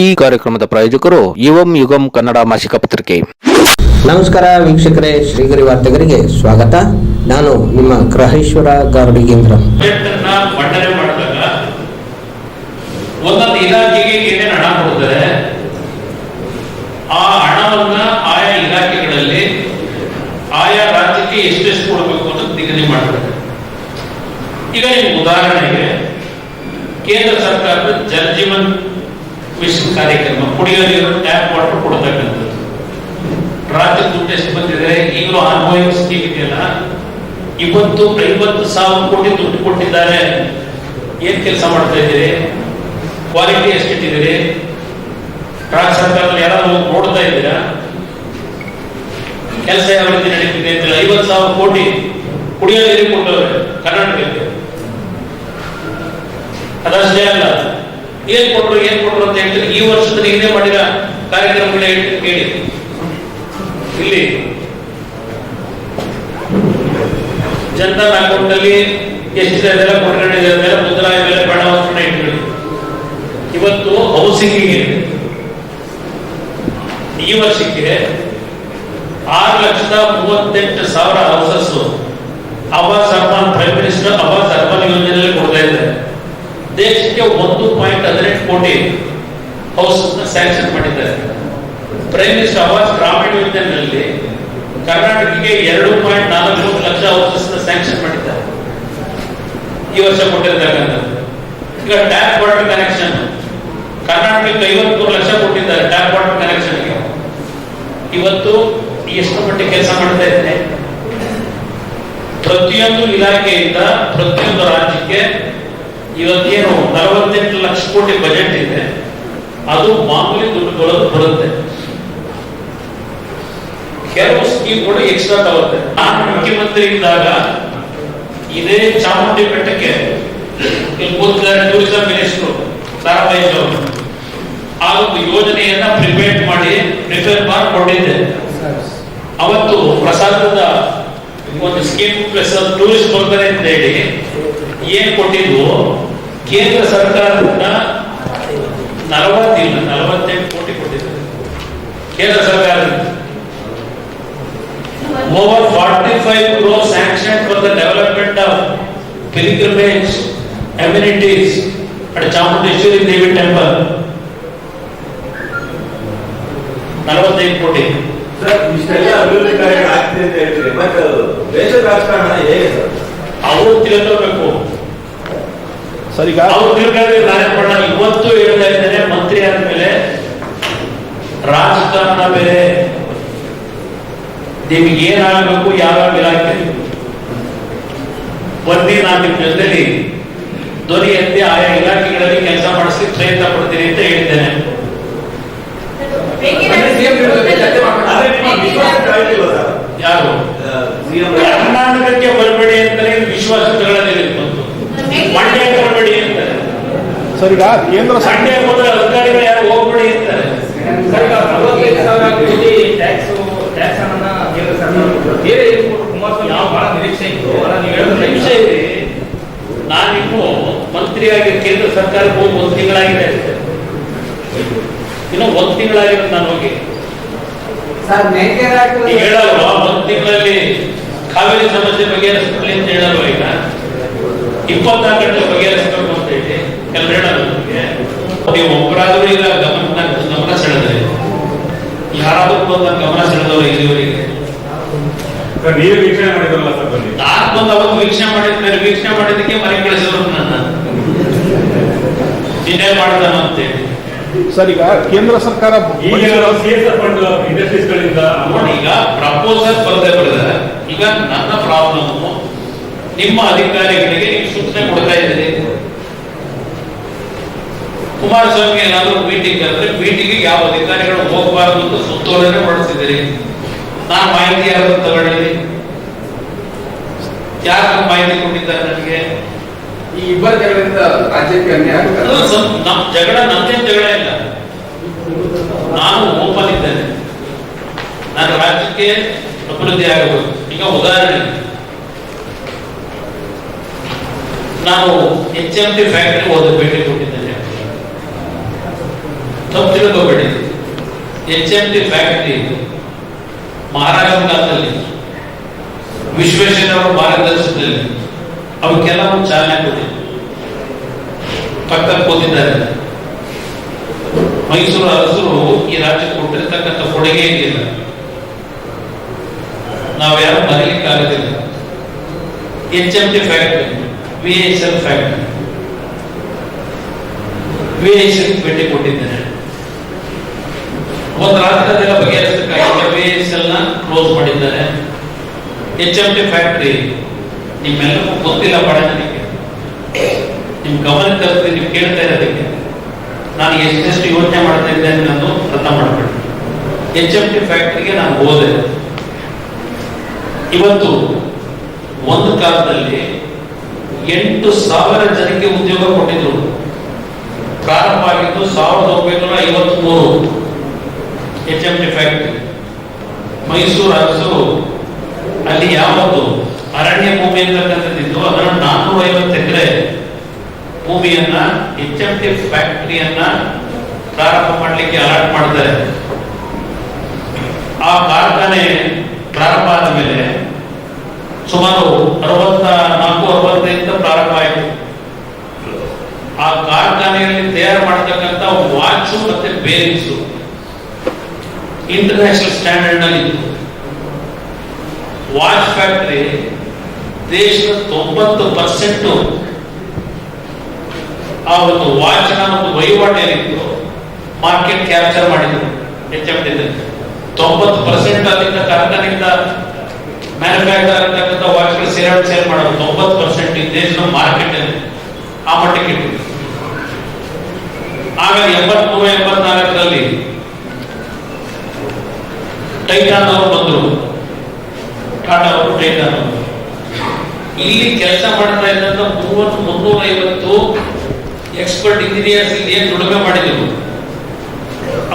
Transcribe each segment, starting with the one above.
ಈ ಕಾರ್ಯಕ್ರಮದ ಪ್ರಾಯೋಜಕರು ಯುವಂ ಯುಗಂ ಕನ್ನಡ ಮಾಸಿಕ ಪತ್ರಿಕೆ. ನಮಸ್ಕಾರ ವೀಕ್ಷಕರೇ ಶ್ರೀಗರಿ ವಾರ್ತೆಗರಿಗೆ ಸ್ವಾಗತ. ನಾನು ನಿಮ್ಮ ಗ್ರಹೇಶ್ವರ ಗಾರ್ಡಿಗೇಂದ್ರ ಒಂದೊಂದು ಇಲಾಖೆಗೆ ಏನೇನು ಹಣ ಕೊಡ್ತಾರೆ ಆ ಹಣವನ್ನ ಆಯಾ ಇಲಾಖೆಗಳಲ್ಲಿ ಆಯಾ ರಾಜ್ಯಕ್ಕೆ ಎಷ್ಟೆಷ್ಟು ಕೊಡಬೇಕು ಅಂತ ನಿಗದಿ ಮಾಡ್ತಾರೆ. ಈಗ ನಿಮ್ಗೆ ಉದಾಹರಣೆಗೆ ಕೇಂದ್ರ ಸರ್ಕಾರದ ಜಲ್ ಜೀವನ್ ಕುಡಿಯೋ ಟ್ಯಾಪ್ ವಾಟರ್ ಕೊಡ್ತಕ್ಕಂಥದ್ದು ಟ್ರಾಫಿಕ್ ದುಡ್ಡು ಎಷ್ಟು ಬಂದಿದೆ ಈಗಲೂ ಆನ್ಗೋಯಿಂಗ್ ಸ್ಕೀಮ್ ಇದೆಯಲ್ಲ? ಇವತ್ತು ಐವತ್ತು ಸಾವಿರ ಕೋಟಿ ದುಡ್ಡು ಕೊಟ್ಟಿದ್ದಾರೆ. ಏನ್ ಕೆಲಸ ಮಾಡ್ತಾ ಇದ್ದೀರಿ? ಕ್ವಾಲಿಟಿ ಎಷ್ಟಿಟ್ಟಿದ್ದೀರಿ ರಾಜ್ಯ ಸರ್ಕಾರದಲ್ಲಿ ಯಾರಾದ್ರೂ ನೋಡ್ತಾ ಇದ್ದೀರಾ? ಕೆಲಸ ಯಾವ ರೀತಿ ನಡೀತಿದೆ ಅಂತ ಐವತ್ತು ಸಾವಿರ ಕೋಟಿ ಕುಡಿಯೋ ನೀರಿಗೆ ಕೊಟ್ಟವ್ರೆ ಕರ್ನಾಟಕಕ್ಕೆ. ಅದಷ್ಟೇ ಅಲ್ಲ. ಏನ್ ಕೊಟ್ರು ಏನ್ ಕೊಟ್ರು ಅಂತ ಹೇಳ್ತಾರೆ? ಈ ವರ್ಷದ ಹಿಂದೆ ಮಾಡಿದ ಕಾರ್ಯಕ್ರಮಗಳ ಹೇಳಿ ಇಲ್ಲಿ. ಜನತಾ ಅಕೌಂಟ್ ಅಲ್ಲಿ ಎಷ್ಟಿದೆ ಅದೆಲ್ಲ ಕೊಟ್ಟಿದೆ ಅದೆಲ್ಲ ಬೆಲೆ ಬಡವನ್ನ ಇಟ್ಕೊಳ್ಳಿ ಇವತ್ತು ಹೌಸಿಂಗಿಗೆ ಈ ವರ್ಷಕ್ಕೆ ಆರು ಲಕ್ಷದ ಮೂವತ್ತೆಂಟು ಸಾವಿರ houses Awas urban prime minister Awas urban ಯೋಜನೆಯಲ್ಲಿ ಕೊಡ್ತಾ ದೇಶಕ್ಕೆ ಒಂದು ಪಾಯಿಂಟ್ ಹದಿನೆಂಟು ಕೋಟಿ ಹೌಸ್ ಸ್ಯಾಂಕ್ಷನ್ ಮಾಡಿದ್ದಾರೆ. ಪ್ರೈಮ್ ಮಿನಿಸ್ಟರ್ ಆವಾಸ್ ಗ್ರಾಮೀಣ ಯೋಜನೆಯಲ್ಲಿ ಕರ್ನಾಟಕಕ್ಕೆ ಎರಡು ಪಾಯಿಂಟ್ ನಾಲ್ಕು ಲಕ್ಷ ಹೌಸಸ್ ಸ್ಯಾಂಕ್ಷನ್ ಮಾಡಿದ್ದಾರೆ. ಈ ವರ್ಷ ಕೊಟ್ಟಿರ್ತಕ್ಕಂಥದ್ದು. ಈಗ ಟ್ಯಾಪ್ ವಾಟರ್ ಕನೆಕ್ಷನ್ ಕರ್ನಾಟಕಕ್ಕೆ ಐವತ್ಮೂರು ಲಕ್ಷ ಕೊಟ್ಟಿದ್ದಾರೆ ಟ್ಯಾಪ್ ವಾಟರ್ ಕನೆಕ್ಷನ್ಗೆ ಇವತ್ತು ಎಷ್ಟು ಮಟ್ಟಿಗೆ ಕೆಲಸ ಮಾಡ್ತಾ ಇದ್ದೇನೆ ಪ್ರತಿಯೊಂದು ಇಲಾಖೆಯಿಂದ ಪ್ರತಿಯೊಂದು ರಾಜ್ಯಕ್ಕೆ ಇವತ್ತೇನು ನಲವತ್ತೆಂಟು ಲಕ್ಷ ಕೋಟಿ ಬಜೆಟ್ ಇದೆ, ಅದು ಮಾಮೂಲಿ ದುಡ್ಡುಗಳು ಬರುತ್ತೆ. ಕೆಲವು ಕೂಡ ಎಕ್ಸ್ಟ್ರಾ ತಗುತ್ತೆ ನಾನು ಮುಖ್ಯಮಂತ್ರಿ ಇದ್ದಾಗ ಇದೇ ಚಾಮುಂಡಿ ಬೆಟ್ಟಕ್ಕೆ ಟೂರಿಸಂ ಮಿನಿಸ್ಟರ್ ತಾರಾಬಾಯಿ ಅವರು ಆ ಒಂದು ಯೋಜನೆಯನ್ನ ಪ್ರಿಪೇರ್ ಮಾಡಿ ಪ್ರಿಪೇರ್ ಕೊಟ್ಟಿದ್ದೆ ಅವತ್ತು ಪ್ರಸಾದದ ಒಂದು ಸ್ಕೀಮ್ ಪ್ಲಸ್ ಟೂರಿಸ್ಟ್ ಬರ್ತಾರೆ ಅಂತ ಹೇಳಿ ಏನ್ ಕೊಟ್ಟಿದ್ವು? ಕೇಂದ್ರ ಸರ್ಕಾರದಿಂದ ನಲವತ್ತಿಲ್ಲ ನಲವತ್ತೆಂಟು ಕೋಟಿ ಕೊಟ್ಟಿದ್ದಾರೆ ಕೇಂದ್ರ ಸರ್ಕಾರದಿಂದ over 45 crore sanctioned for the development of pilgrimage amenities at Chamundeshwari Devi Temple. ನಲವತ್ತೈದು ಕೋಟಿ ಸರ್ ಇಷ್ಟೆಲ್ಲ ಅಭಿವೃದ್ಧಿ ಕಾರ್ಯಗಳು ಆಗ್ತಿದೆ ಅಂತ ಹೇಳ್ತೀರಿ ಬಟ್ ದೇಶದ ರಾಜಕಾರಣ ಹೇಗೆ ಸರ್ ಅವರು ತಿಳ್ಕೋಬೇಕು ಸರ್ ಇವತ್ತು ಹೇಳ್ತಾ ಇದ್ದೇನೆ ಮಂತ್ರಿ ಆದ್ಮೇಲೆ ರಾಜಕಾರಣ ಬೇರೆ. ನಿಮ್ಗೆ ಏನಾಗಬೇಕು ಯಾವ ಇಲಾಖೆ? ಬನ್ನಿ ನಾನು ನಿಮ್ ಜೊತೆಲಿ ಧ್ವನಿ ಎತ್ತಿ ಆಯಾ ಇಲಾಖೆಗಳಲ್ಲಿ ಕೆಲಸ ಮಾಡಿಸಿ ಪ್ರಯತ್ನ ಪಡ್ತೀನಿ ಅಂತ ಹೇಳಿದ್ದೇನೆ. ಯಾರು ಸಿಎಂ ಕರ್ನಾಟಕಕ್ಕೆ ಬರಬೇಡಿ ಅಂತಾನೆ ವಿಶ್ವಾಸ ತಗೊಳ್ಳೋದಿಲ್ಲ ಬಂತು ಮಂಡ್ಯಕ್ಕೆ ಬರಬೇಡಿ ಅಂತಾರೆ ಸರ್ ಈಗ ಕೇಂದ್ರ ಸ- ಸಂಡೆ ಹೋದ್ರೆ ಅಧಿಕಾರಿಗಳು ಯಾರು ಹೋಗ್ಬೇಡಿ ಅಂತಾರೆ ನಲವತ್ತೈದು ಸಾವಿರ ಕೋಟಿ ಟ್ಯಾಕ್ಸ್ ಟ್ಯಾಕ್ಸ್ ಹಣನ ಕೇಂದ್ರ ಸರ್ಕಾರ ಕೊಟ್ಟರು. ಬೇರೆ ಏನು ಕೊಟ್ಟರು? ಕುಮಾರಸ್ವಾಮಿ ನಾವು ಬಹಳ ನಿರೀಕ್ಷೆ ಇತ್ತು ಅಲ್ಲ ಕೇಂದ್ರ ಹೇಳಿದ್ರೆ ನಿಮಿಷ ಇದೆ. ನಾನಿನ್ನು ಮಂತ್ರಿಯಾಗಿ ಕೇಂದ್ರ ಸರ್ಕಾರಕ್ಕೆ ಹೋಗಿ ಒಂದು ತಿಂಗಳಾಗಿದೆ ಅಷ್ಟೇ. ಇನ್ನು ಒಂದು ತಿಂಗಳಾಗಿರೋದು ನಾನು ಹೋಗಿ. ಸರ್ ಹೇಳಲ್ವಾ? ಒಂದು ತಿಂಗಳಲ್ಲಿ ಕಾವೇರಿ ಸಮಸ್ಯೆ ಬಗೆಹರಿಸ್ಕೊಳ್ಳಿ ಅಂತ ಹೇಳಲ್ವ ಈಗ? ಇಪ್ಪತ್ನಾಲ್ಕು ಗಂಟೆ ಬಗೆಹರಿಸ್ಬೇಕು ಅಂತ ಹೇಳಿ ಕೆಲವು ಹೇಳಲ್ಲ ನಮ್ಗೆ. ನೀವು ಒಬ್ಬರಾದರೂ ಈಗ ಗಮನ ಗಮನ ಸೆಳೆದ್ರೆ ಯಾರಾದರೂ ಬಂದ ಗಮನ ಸೆಳೆದವರು ಇಲ್ಲಿವರೆಗೆ ನೀವೇ ವೀಕ್ಷಣೆ ಮಾಡಿದ್ರಲ್ಲ ಸರ್ ಬನ್ನಿ. ನಾನು ಬಂದು ಅವತ್ತು ವೀಕ್ಷಣೆ ಮಾಡಿದ್ಮೇಲೆ ವೀಕ್ಷಣೆ ಮಾಡಿದ್ದಕ್ಕೆ ಮನೆ ಕಳಿಸಿದ್ರು ನನ್ನ. ನಿನ್ನೆ ಮಾಡಿದಾನ ಅಂತೇಳಿ ಸರ್ ಈಗ ಕೇಂದ್ರ ಸರ್ಕಾರ ಈಗ ನಾವು ಸಿ ಫಂಡ್ ಇಂಡಸ್ಟ್ರೀಸ್ ಗಳಿಂದ ನೋಡಿ ಈಗ ಪ್ರಪೋಸಲ್ ಬರ್ತಾ ಬರೆದ ಈಗ ನನ್ನ ಪ್ರಾಬ್ಲಮ್ ನಿಮ್ಮ ಅಧಿಕಾರಿಗಳಿಗೆ ಯಾವ ಅಧಿಕಾರಿಗಳು ಹೋಗಬಾರದು ಅಂತ ಸುತ್ತೋಲನೆ ಹೊರಡಿಸಿದ್ದೀರಿ ನಾನು ಮಾಹಿತಿ ಯಾರು ತಗೊಳ್ಳಿ? ಯಾರು ಮಾಹಿತಿ ಕೊಟ್ಟಿದ್ದಾರೆ ನನಗೆ? ಈ ಇಬ್ಬರ ಜಗಳಿಂದ ರಾಜ್ಯಕ್ಕೆ ಅನ್ಯಾಯ ಜಗಳ ನಮ್ದೇನ್ ಜಗಳ ಇಲ್ಲ. ನಾನು ಓಪನ್ ಇದ್ದೇನೆ ನಾನು ರಾಜ್ಯಕ್ಕೆ ಅಭಿವೃದ್ಧಿ ಆಗಬಹುದು ಈಗ ಉದಾಹರಣೆ. ನಾನು ಎಚ್ ಎಂ ಟಿ ಫ್ಯಾಕ್ಟ್ರಿ ಹೋದ ಭೇಟಿ ಕೊಟ್ಟಿದ್ದೇನೆ. ತಪ್ಪು ಎಚ್ ಎಂ ಟಿ ಫ್ಯಾಕ್ಟ್ರಿ ಮಹಾರಾಜರ ಕಾಲದಲ್ಲಿ ವಿಶ್ವೇಶ್ವರಯ್ಯನವರ ಮಾರ್ಗದರ್ಶನದಲ್ಲಿ ಅವಕ್ಕೆಲ್ಲ ಒಂದು ಚಾಲನೆ ಕೊಟ್ಟಿದೆ ಪಕ್ಕದಲ್ಲಿ ಕೂತಿದ್ದಾರೆ. ಮೈಸೂರು, ಅರಸರು ಈ ರಾಜ್ಯಕ್ಕೆ ಕೊಟ್ಟಿರ್ತಕ್ಕಂಥ ಕೊಡುಗೆ ಇಲ್ಲ ನಾವ್ಯಾರು ಮರೀಲಿಕ್ಕೆ ಆಗೋದಿಲ್ಲ. H M T factory V S L factory V S L ಭೇಟಿ ಕೊಟ್ಟಿದ್ದೇನೆ ಒಂದು ರಾತ್ರಿ ಅದೆಲ್ಲ ಬಗೆಹರಿಸಬೇಕಾಗಿದೆ ಎಸ್ ಎಲ್ನ ಕ್ಲೋಸ್ ಮಾಡಿದ್ದಾರೆ. ಎಚ್ ಎಂ ಟಿ ಫ್ಯಾಕ್ಟ್ರಿ ನಿಮ್ಮೆಲ್ಲರಿಗೂ ಗೊತ್ತಿಲ್ಲ ಬಹಳ ಜನಕ್ಕೆ ನಿಮ್ ಗಮನ ತರಿಸಿ ನೀವು ಕೇಳ್ತಾ ಇರೋದಕ್ಕೆ. ನಾನು ಎಷ್ಟೆಷ್ಟು ಯೋಚನೆ ಮಾಡ್ತಾ ಇದ್ದೇನೆ ನಾನು ಅರ್ಥ ಮಾಡ್ಬೇಡಿ ಎಚ್ ಎಂ ಟಿ ಫ್ಯಾಕ್ಟ್ರಿಗೆ ನಾನು ಹೋದೆ. ಇವತ್ತು ಒಂದು ಕಾಲದಲ್ಲಿ ಎಂಟು ಸಾವಿರ ಜನಕ್ಕೆ ಉದ್ಯೋಗ ಕೊಟ್ಟಿದ್ರು. ಪ್ರಾರಂಭ ಆಗಿದ್ದು ಸಾವಿರದ ಒಂಬೈನೂರ ಐವತ್ತ್ ಮೂರು H M T factory Mysuru Arasu ಅಲ್ಲಿ ಯಾವತ್ತು ಅರಣ್ಯ ಭೂಮಿ ಅಂತಕ್ಕಂಥದ್ದಿದ್ದು ಅದರ ನಾನ್ನೂರ ಐವತ್ತು ಎಕರೆ ಭೂಮಿಯನ್ನ ಎಚ್ ಎಂ ಟಿ ಫ್ಯಾಕ್ಟರಿಯನ್ನ ಪ್ರಾರಂಭ ಮಾಡಲಿಕ್ಕೆ ಅಲಾಟ್ ಮಾಡಿದ್ದಾರೆ. ಆ ಕಾರ್ಖಾನೆ ಪ್ರಾರಂಭ ಆದ ಮೇಲೆ ಸುಮಾರು ಅರವತ್ತ ನಾಲ್ಕು ಅರವತ್ತೈದ ಪ್ರಾರಂಭ ಆಯಿತು. ಆ ಕಾರ್ಖಾನೆಯಲ್ಲಿ ತಯಾರು ಮಾಡತಕ್ಕಂಥ ವಾಚು ಮತ್ತೆ ಬೇರಿಂಗ್ಸು ಇಂಟರ್ನ್ಯಾಷನಲ್ ಸ್ಟ್ಯಾಂಡರ್ಡ್ನಲ್ಲಿ ವಾಚ್ ಫ್ಯಾಕ್ಟರಿ ದೇಶದ ತೊಂಬತ್ತು ಪರ್ಸೆಂಟ್ ಆ ಒಂದು ವಾಚನ ಒಂದು ವಹಿವಾಟು ಮಾರ್ಕೆಟ್ ಕ್ಯಾಪ್ಚರ್ ಮಾಡಿದ್ರು. ಎಚ್ ತೊಂಬತ್ತು ಪರ್ಸೆಂಟ್ ಅಲ್ಲಿಂದ ಕರ್ನಾಟಕದಿಂದ ಮ್ಯಾನುಫ್ಯಾಕ್ಚರ್ ಆಗ್ತಕ್ಕಂಥ ವಾಚ್ಗಳು ಸೇಲ್ ಸೇಲ್ ಮಾಡೋದು. ತೊಂಬತ್ತು ಪರ್ಸೆಂಟ್ ಈ ದೇಶದ ಮಾರ್ಕೆಟ್ ಆ ಮಟ್ಟಕ್ಕೆ ಆಗ ಆಮೇಲೆ ಎಂಬತ್ನಾಲ್ಕರಲ್ಲಿ ಟೈಟಾನ್ ಅವರು ಬಂದರು. ಟಾಟಾ ಅವರು ಟೈಟಾನ್ ಅವರು. ಇಲ್ಲಿ ಕೆಲಸ ಮಾಡ್ತಾ ಇದ್ದಂತ ಮೂವತ್ತು ಮುನ್ನೂರ ಐವತ್ತು ಎಕ್ಸ್ಪರ್ಟ್ ಇಂಜಿನಿಯರ್ಸ್ ಇಲ್ಲಿ ಏನ್ ದುಡಿಮೆ ಮಾಡಿದ್ರು.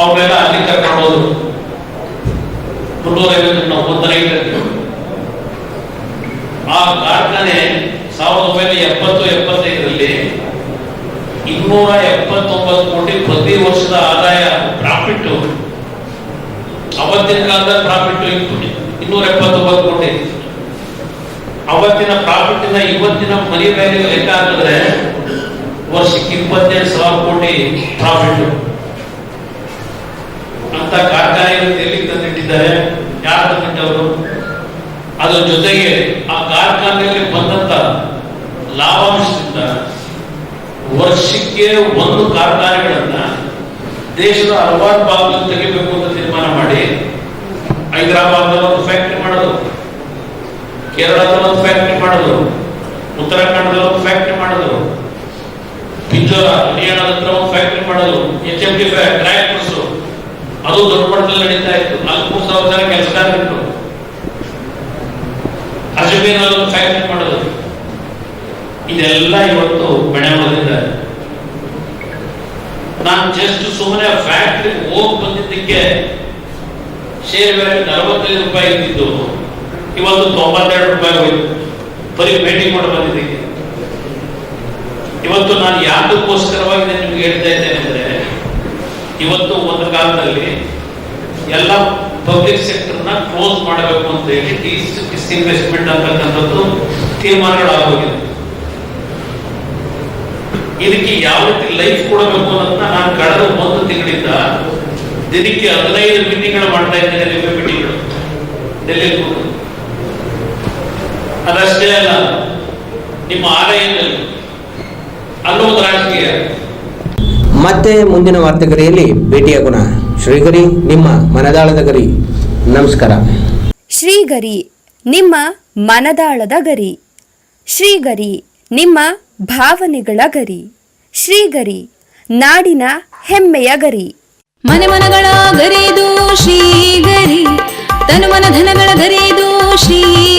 ಅವರೆಲ್ಲ ಅಲ್ಲಿ ಕರ್ಕೊಂಡು ಹೋದ್ರು ಮುನ್ನೂರ ಐವತ್ತು ನಾವು ಒಂದು ನೈಟ್ ಆ ಕಾರ್ಖಾನೆ ಸಾವಿರದ ಒಂಬೈನೂರ ಎಪ್ಪತ್ತು ಎಪ್ಪತ್ತೈದರಲ್ಲಿ ಇನ್ನೂರ ಎಪ್ಪತ್ತೊಂಬತ್ತು ಕೋಟಿ ಪ್ರತಿ ವರ್ಷದ ಆದಾಯ ಪ್ರಾಫಿಟ್ ಅವತ್ತಿನ ಕಾಲದಲ್ಲಿ ಪ್ರಾಫಿಟ್ ಇನ್ನೂರ ಎಪ್ಪತ್ತೊಂಬತ್ತು ಕೋಟಿ. ಅವತ್ತಿನ ಪ್ರಾಫಿಟ್ ಇವತ್ತಿನ ಮನಿ ವ್ಯಾಲ್ಯೂ ಲೆಕ್ಕ ಹಾಕಿದ್ರೆ ವರ್ಷಕ್ಕೆ ಇಪ್ಪತ್ತೆರಡು ಸಾವಿರ ಕೋಟಿ ಪ್ರಾಫಿಟ್. ಅಂತ ಕಾರ್ಖಾನೆಗಳು ಎಲ್ಲಿ ತಂದಿಟ್ಟಿದ್ದಾರೆ. ಯಾರು ತಂದಿಟ್ಟವರು ಅದ್ರ ಜೊತೆಗೆ ಆ ಕಾರ್ಖಾನೆಯಲ್ಲಿ ಬಂದಂತ ಲಾಭಾಂಶದಿಂದ ವರ್ಷಕ್ಕೆ ಒಂದು ಕಾರ್ಖಾನೆಗಳನ್ನ ದೇಶದ ಹಲವಾರು ಭಾಗದಲ್ಲಿ ತೆಗಿಬೇಕು ಅಂತ ತೀರ್ಮಾನ ಮಾಡಿ ಹೈದರಾಬಾದ್ ಒಂದು ಫ್ಯಾಕ್ಟರಿ ಮಾಡೋದು ಕೇರಳದಲ್ಲಿ ಒಂದು ಫ್ಯಾಕ್ಟ್ರಿ ಮಾಡೋದು ಉತ್ತರಾಖಂಡದಲ್ಲಿ ಒಂದು ಫ್ಯಾಕ್ಟರಿ ಮಾಡಿದ್ರು. ಪಿಂಜೋರ ಹರಿಯಾಣದ ಹತ್ರ ಒಂದು ಫ್ಯಾಕ್ಟ್ರಿ ಮಾಡೋದು ಎಚ್ ಎಂ ಟಿ ಟ್ರ್ಯಾಕ್ಟರ್ಸ್ ಅದು ದೊಡ್ಡ ಮಟ್ಟದಲ್ಲಿ ನಡೀತಾ ಇತ್ತು. ನಾಲ್ಕು ಸಾವಿರ ಜನ ಕೆಲಸಗಾರರಿದ್ರು ಅಜಮೀನಲ್ಲಿ ಒಂದು ಫ್ಯಾಕ್ಟರಿ ಮಾಡೋದು ಇದೆಲ್ಲ ಇವತ್ತು ಬೆಳೆ ನಾನ್ ನಾನು ಜಸ್ಟ್ ಸುಮ್ಮನೆ ಫ್ಯಾಕ್ಟರಿ ಹೋಗಿ ಬಂದಿದ್ದಕ್ಕೆ ಶೇರ್ ವ್ಯಾಲ್ಯೂ ನಲವತ್ತೈದು ರೂಪಾಯಿ ಇದ್ದಿದ್ದು. ಇವತ್ತು ತೊಂಬತ್ತೆರಡು ರೂಪಾಯಿ ಹೋಯ್ತು ಬರೀ ಭೇಟಿ ಮಾಡಿ ಬಂದಿದ್ದೀನಿ. ಇವತ್ತು ನಾನು ಯಾವ್ದಕ್ಕೋಸ್ಕರವಾಗಿ ನಿಮ್ಗೆ ಹೇಳ್ತಾ ಇದ್ದೇನೆ ಅಂದ್ರೆ, ಇವತ್ತು ಒಂದು ಕಾಲದಲ್ಲಿ ಎಲ್ಲ ಪಬ್ಲಿಕ್ ಸೆಕ್ಟರ್ನ ಕ್ಲೋಸ್ ಮಾಡಬೇಕು ಅಂತ ಹೇಳಿ ಡಿಸ್ಇನ್ವೆಸ್ಟ್ಮೆಂಟ್ ಅಂತಕ್ಕಂಥದ್ದು ತೀರ್ಮಾನಗಳಾಗೋಗಿದೆ. ಇದಕ್ಕೆ ಯಾವ ರೀತಿ ಲೈಫ್ ಕೊಡಬೇಕು ಅನ್ನೋದನ್ನ ನಾನು ಕಳೆದ ಒಂದು ತಿಂಗಳಿಂದ ದಿನಕ್ಕೆ ಹದಿನೈದು ಮೀಟಿಂಗ್ಗಳು ಮಾಡ್ತಾ ಇದ್ದೇನೆ ರೈಲ್ವೆ ಮೀಟಿಂಗ್ಗಳು ಡೆಲ್ಲಿ ಅದಷ್ಟೇ ಅಲ್ಲ ನಿಮ್ಮ ಆಲಯದಲ್ಲಿ ಅಲ್ಲೂ ಒಂದು ರಾಜಕೀಯ. ಮತ್ತೆ ಮುಂದಿನ ವಾರ್ತೆಗರಿಯಲ್ಲಿ ಭೇಟಿಯಾಗೋಣ ಶ್ರೀಗರಿ ನಿಮ್ಮ ಮನದಾಳದ ಗರಿ. ನಮಸ್ಕಾರ. ಶ್ರೀಗರಿ ನಿಮ್ಮ ಮನದಾಳದ ಗರಿ. ಶ್ರೀಗರಿ ನಿಮ್ಮ ಭಾವನೆಗಳ ಗರಿ. ಶ್ರೀಗರಿ ನಾಡಿನ ಹೆಮ್ಮೆಯ ಗರಿ. ಮನೆ ಮನಗಳ ಗರಿದು ಶ್ರೀಗರಿ ತನು ಮನ ಧನಗಳ ಗರಿದು ಶ್ರೀಗರಿ